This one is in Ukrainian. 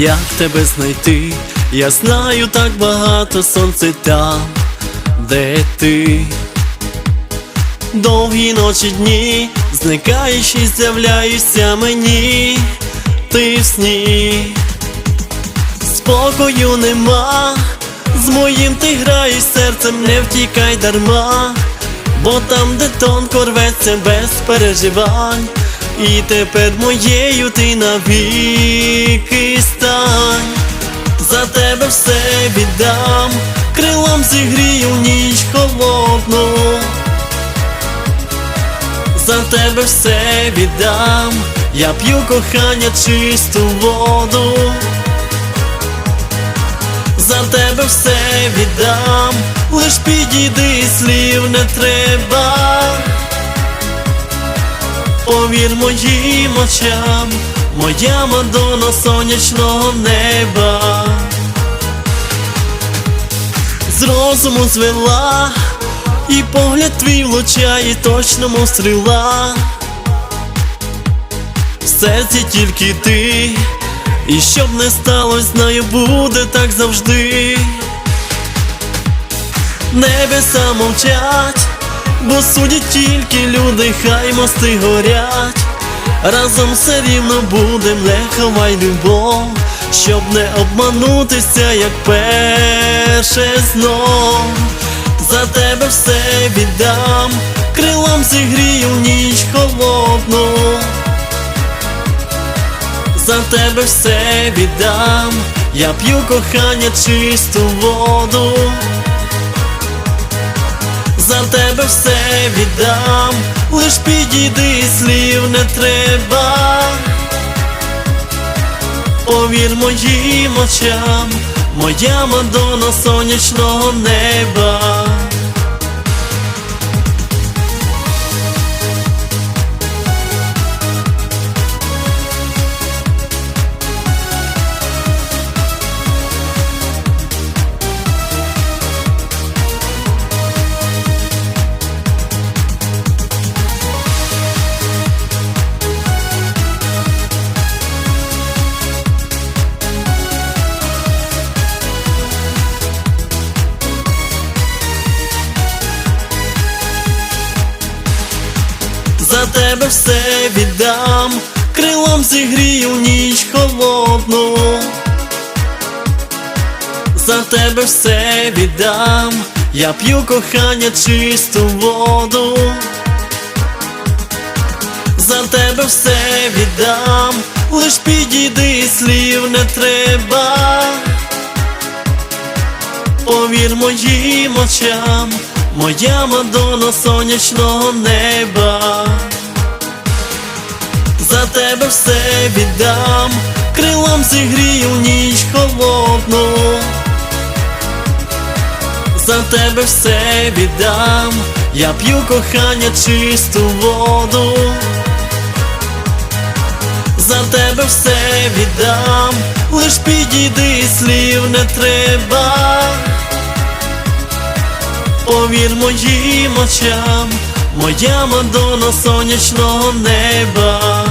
як тебе знайти? Я знаю так багато сонце там, де ти. Довгі ночі дні, зникаєш і з'являєшся мені, ти в сні, спокою нема, з моїм ти граєш серцем, не втікай дарма, бо там, де тонко рветься без переживань, і тепер моєю ти навіки все віддам, крилом зігрію ніч холодну. За тебе все віддам, я п'ю кохання чисту воду. За тебе все віддам, лиш підійди, слів не треба. Повір моїм очам, моя мадона сонячного неба. З розуму звела, і погляд твій влучає точному стріла. В серці тільки ти, і щоб не сталося, знаю, буде так завжди. Небеса мовчать, бо судять тільки люди, хай мости горять. Разом все рівно будем, не ховай любов, щоб не обманутися, як перше знов. За тебе все віддам, крилом зігрію ніч холодну. За тебе все віддам, я п'ю кохання чисту воду. За тебе все віддам, лиш підійди, слів не треба. Повір моїм очам, моя мадона сонячного неба. Тебе все віддам, крилом зігрію ніч холодну. За тебе все віддам, я п'ю кохання чисту воду. За тебе все віддам, лиш підійди, слів не треба. Повір моїм очам, моя мадона сонячного неба. За тебе все віддам, крилом зігрію ніч холодну. За тебе все віддам, я п'ю кохання чисту воду. За тебе все віддам, лиш підійди, слів не треба. Повір моїм очам, моя мадона сонячного неба.